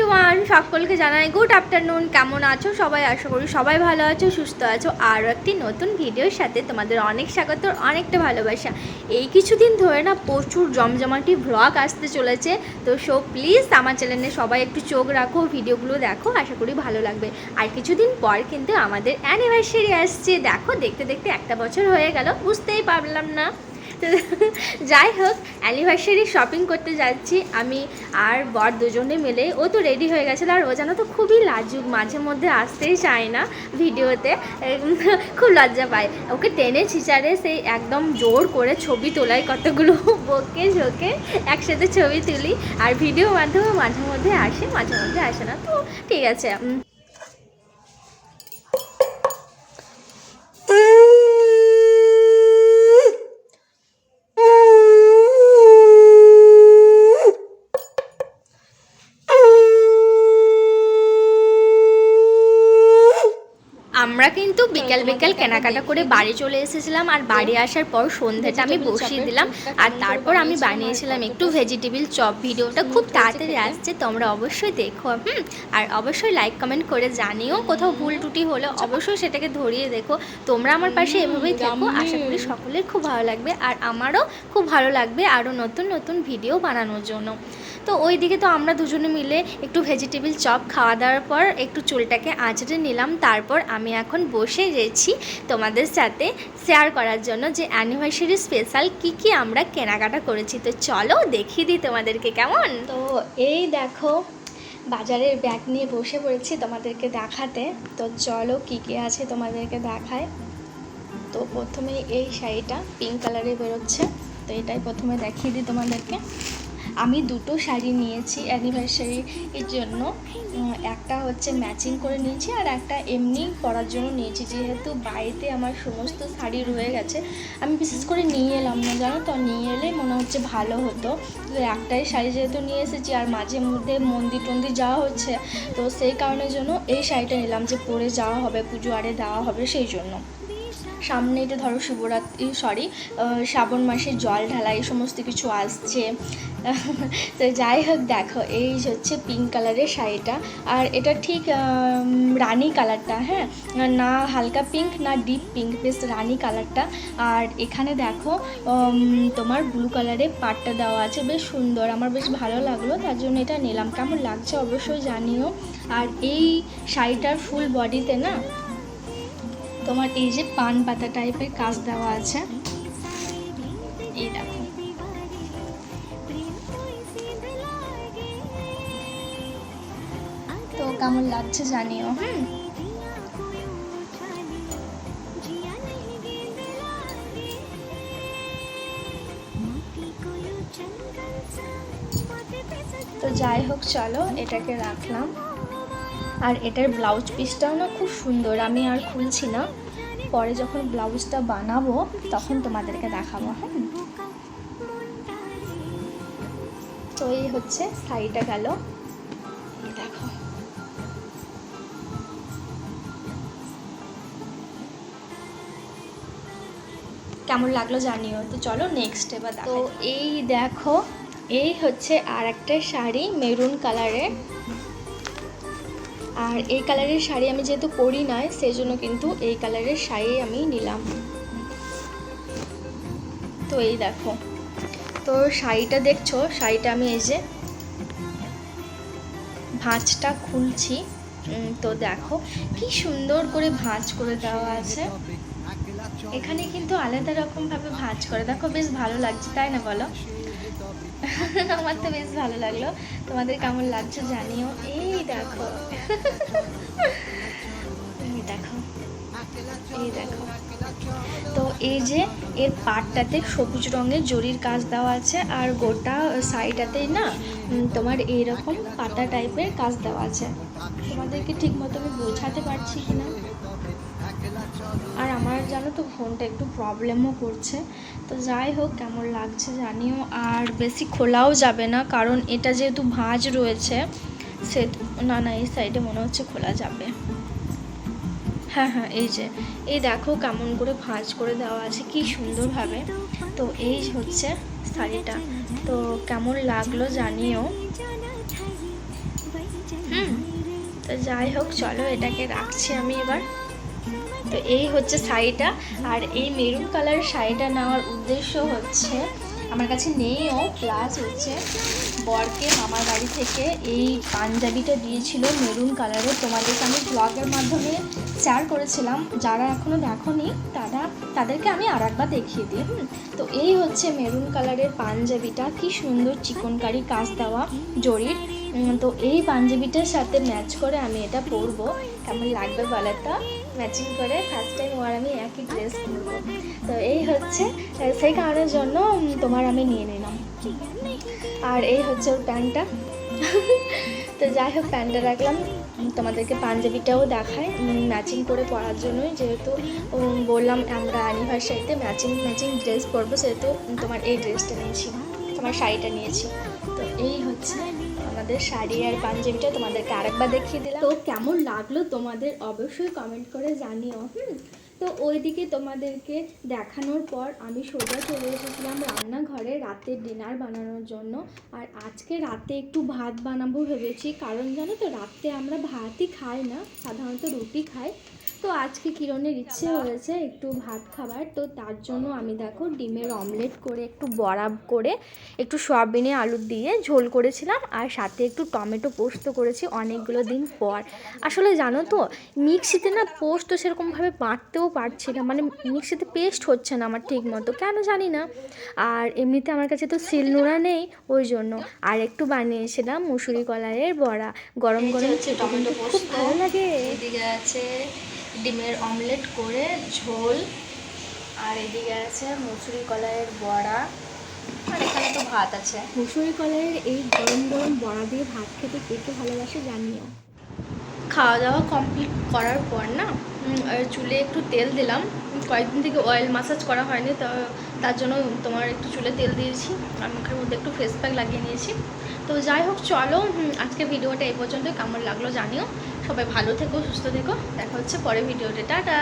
Everyone সকলকে জানাই good afternoon কেমন আছো? সবাই আশা করি সবাই ভালো আছো, সুস্থ আছো। আরও একটি নতুন ভিডিওর সাথে তোমাদের অনেক স্বাগত, অনেকটা ভালোবাসা। এই কিছুদিন ধরে না প্রচুর জমজমাটি ভ্লগ আসতে চলেছে। তো সো প্লিজ আমার চ্যানেলে সবাই একটু চোখ রাখো, ভিডিওগুলো দেখো, আশা করি ভালো লাগবে। আর কিছুদিন পর কিন্তু আমাদের অ্যানিভার্সারি আসছে। দেখো, দেখতে দেখতে একটা বছর হয়ে গেল, বুঝতেই পারলাম না। তো যাই হোক অ্যানিভার্সারি শপিং করতে যাচ্ছি। আমি আর বর দুজনে মিলে। ও তো রেডি হয়ে গেছিল আর ও যেন তো খুবই লাজুক, মাঝে মধ্যে আসতেই চায় না ভিডিওতে। খুব লজ্জা পায়। ওকে টেনে ছিচারে সেই একদম জোর করে ছবি তোলায় কতগুলো বকে ঝোঁকে একসাথে ছবি তুলি। আর ভিডিও মাধ্যমে মাঝে মধ্যে আসে, মাঝে মধ্যে আসে না। তো ঠিক আছে আমরা কিন্তু বিকেল বিকেল কেনাকাটা করে বাড়ি চলে এসেছিলাম আর বাড়ি আসার পর সন্ধ্যাটা আমি বসিয়ে দিলাম। আর তারপর আমি বানিয়েছিলাম একটু ভেজিটেবিল চপ ভিডিওটা খুব তাড়াতাড়ি আসছে, তোমরা অবশ্যই দেখো, হুম? আর অবশ্যই লাইক কমেন্ট করে জানিও কোথাও ভুল ত্রুটি হলে। অবশ্যই সেটাকে ধরিয়ে দেখো। তোমরা আমার পাশে এভাবেই থেকো। আশা করি সকলের খুব ভালো লাগবে। আর আমারও খুব ভালো লাগবে আরও নতুন নতুন ভিডিও বানানোর জন্য। তো ওই দিকে তো আমরা দুজনে মিলে একটু ভেজিটেবিল চপ খাওয়া দাওয়ার পর একটু চুলটাকে আঁচড়ে নিলাম। তারপর আমি এখন বসে গেছি তোমাদের সাথে শেয়ার করার জন্য যে অ্যানিভার্সারি স্পেশাল কি কি আমরা কেনাকাটা করেছি। তো চলো দেখিয়ে দিই তোমাদেরকে কেমন? তো এই দেখো, বাজারের ব্যাগ নিয়ে বসে পড়েছি তোমাদেরকে দেখাতে। তো চলো কি কি আছে তোমাদেরকে দেখায় তো প্রথমে এই শাড়িটা পিঙ্ক কালারে বেরোচ্ছে। তো এটাই প্রথমে দেখিয়ে দিই তোমাদেরকে। আমি দুটো শাড়ি নিয়েছি অ্যানিভার্সারি এর জন্য। একটা হচ্ছে ম্যাচিং করে নিয়েছি আর একটা এমনি পরার জন্য নিয়েছি। যেহেতু বাড়িতে আমার সমস্ত শাড়ি রয়ে গেছে, আমি বিশেষ করে নিয়ে এলাম না, জানো তো? নিয়ে এলে মনে হচ্ছে ভালো হতো। তো একটাই শাড়ি যেহেতু নিয়ে এসেছি আর মাঝে মধ্যে মন্দির টন্দির যাওয়া হচ্ছে, তো সেই কারণের জন্য এই শাড়িটা নিলাম যে পরে যাওয়া হবে, পুজো আরে দেওয়া হবে সেই জন্য। সামনে এটা ধরো শিবরাত্রি সরি শ্রাবণ মাসে জল ঢালা, এই সমস্ত কিছু আসছে। তো যাই হোক, দেখো, এই হচ্ছে পিঙ্ক কালারের শাড়িটা। আর এটা ঠিক রানী কালারটা হ্যাঁ? না হালকা পিঙ্ক না ডিপ পিঙ্ক বেশ রানী কালারটা আর এখানে দেখো তোমার ব্লু কালারের পাটটা দেওয়া আছে, বেশ সুন্দর। আমার বেশ ভালো লাগল, তার জন্য এটা নিলাম। কেমন লাগছে অবশ্যই জানিও। আর এই শাড়িটার ফুল বডিতে না তোমার এই যে পান পাতা টাইপের কাজ দেওয়া আছে, এই দেখো। তো কেমন লাগছে জানিও, হুম? তো যাই হোক, চলো, এটাকে রাখলাম। আর এটার ব্লাউজ পিসটাও না খুব সুন্দর আমি আর খুলছি না। পরে যখন ব্লাউজটা বানাবো তখন তোমাদেরকে দেখাবো হ্যাঁ? তো এই হচ্ছে শাড়িটা গেল। দেখো। কেমন লাগল জানিও? তো চলো নেক্সট এবার তো এই দেখো এই হচ্ছে আর একটা শাড়ি মেরুন কালারের আর এই কালারের শাড়ি আমি যেহেতু পরি নাই সেই জন্য কিন্তু এই কালারের শাড়ি আমি নিলাম। তো এই দেখো। তো শাড়িটা দেখছ? শাড়িটা আমি এই যে ভাঁজটা খুলছি। তো দেখো, কি সুন্দর করে ভাঁজ করে দেওয়া আছে। এখানে কিন্তু আলাদা রকম ভাবে ভাঁজ করে। দেখো বেশ ভালো লাগছে, তাই না বলো? আমার তো বেশ ভালো লাগল। তোমাদের কেমন লাগছে জানিও। এই দেখো। দেখো। এই দেখো। তো এই যে এর পাটটাতে সবুজ রঙের জরির কাজ দেওয়া আছে, আর গোটা সাইডটাতেই না তোমার এইরকম পাতা টাইপের কাজ দেওয়া আছে। তোমাদেরকে ঠিক মতো আমি বোঝাতে পারছি কিনা? আর আমার জানো তো ফোনটা একটু প্রবলেমও করছে। তো যাই হোক, কেমন লাগছে জানিও। আর বেশি খোলাও যাবে না, কারণ এটা যেহেতু ভাঁজ রয়েছে, সে না না, এই সাইডে মনে হচ্ছে খোলা যাবে। হ্যাঁ হ্যাঁ এই যে, এই দেখো কেমন করে ভাঁজ করে দেওয়া আছে, কি সুন্দরভাবে। তো এই হচ্ছে শাড়িটা। তো কেমন লাগল জানিও। তো যাই হোক, চলো এটাকে রাখছি আমি এবার। তো এই হচ্ছে শাড়িটা আর এই মেরুন কালারের শাড়িটা নেওয়ার উদ্দেশ্য হচ্ছে আমার কাছে নেইও প্লাস হচ্ছে বরকে মামার বাড়ি থেকে এই পাঞ্জাবিটা দিয়েছিল মেরুন কালারের। তোমাদেরকে আমি ব্লগের মাধ্যমে শেয়ার করেছিলাম। যারা এখনও দেখোনি, তারা, তাদেরকে আমি আর একবার দেখিয়ে দিই। তো এই হচ্ছে মেরুন কালারের পাঞ্জাবিটা। কি সুন্দর চিকনকারি কাজ দেওয়া জরির। তো এই পাঞ্জাবিটার সাথে ম্যাচ করে আমি এটা পরবো। কেমন লাগবে বলে তো ম্যাচিং করে ফার্স্ট টাইম ওর আমি একই ড্রেস পরবো। তো এই হচ্ছে সেই কারণের জন্য তোমার আমি নিয়ে নিলাম। আর এই হচ্ছে ওর প্যান্টটা। তো যাই হোক, প্যান্টটা রাখলাম। তোমাদেরকে পাঞ্জাবিটাও দেখায় ম্যাচিং করে পরার জন্যই যেহেতু বললাম আমরা অ্যানিভার্সারিতে ম্যাচিং ম্যাচিং ড্রেস পরবো, সেহেতু তোমার এই ড্রেসটা নিয়েছি, তোমার শাড়িটা নিয়েছি। তো এই হচ্ছে আমাদের শাড়ি আর পাঞ্জাবিটা তোমাদেরকে আরেকবার দেখিয়ে দিলাম। তো কেমন লাগল তোমাদের অবশ্যই কমেন্ট করে জানিও, হুম? তো ওইদিকে তোমাদেরকে দেখানোর পর আমি সোজা চলে এসেছিলাম রান্নাঘরে রাতের ডিনার বানানোর জন্য। আর আজকে রাতে একটু ভাত বানাবো ভেবেছি, কারণ জানো তো রাতে আমরা ভাতই খাই না, সাধারণত রুটি খাই। তো আজকে কিরণের ইচ্ছে হয়েছে একটু ভাত খাবার তো তার জন্য আমি দেখো ডিমের অমলেট করে একটু বড়া করে একটু সয়াবিনে আলু দিয়ে ঝোল করেছিলাম আর সাথে একটু টমেটো পোস্ত করেছি অনেকগুলো দিন পর। আসলে জানো তো মিক্সিতে না পোস্ত সেরকমভাবে বাঁটতেও পারছি না মানে মিক্সিতে পেস্ট হচ্ছে না আমার ঠিক মতো কেন জানি না। আর এমনিতে আমার কাছে তো শিলনোড়া নেই ওই জন্য। আর একটু বানিয়েছিলাম মুসুরি কলাইয়ের বড়া গরম গরম খুব। ভালো লাগে। আছে ডিমের অমলেট করে ঝোল। আর এদিকে আছে মুসুরি কলাইয়ের বড়া। আর এখানে তো ভাত আছে। মুসুরি কলাইয়ের এই গরম গরম বড়া দিয়ে ভাত খেতে কে কে ভালোবাসে জানিও। খাওয়া দাওয়া কমপ্লিট করার পর না চুলে একটু তেল দিলাম। কয়েকদিন থেকে অয়েল মাসাজ করা হয়নি তো তার জন্য তোমার একটু চুলে তেল দিয়েছি। আর মুখের মধ্যে একটু ফেস প্যাক লাগিয়ে নিয়েছি। তো যাই হোক চলো আজকে ভিডিওটা এই পর্যন্ত কেমন লাগল জানিও। সবাই ভালো থেকো সুস্থ থেকো। দেখা হচ্ছে পরে ভিডিওতে। টাটা!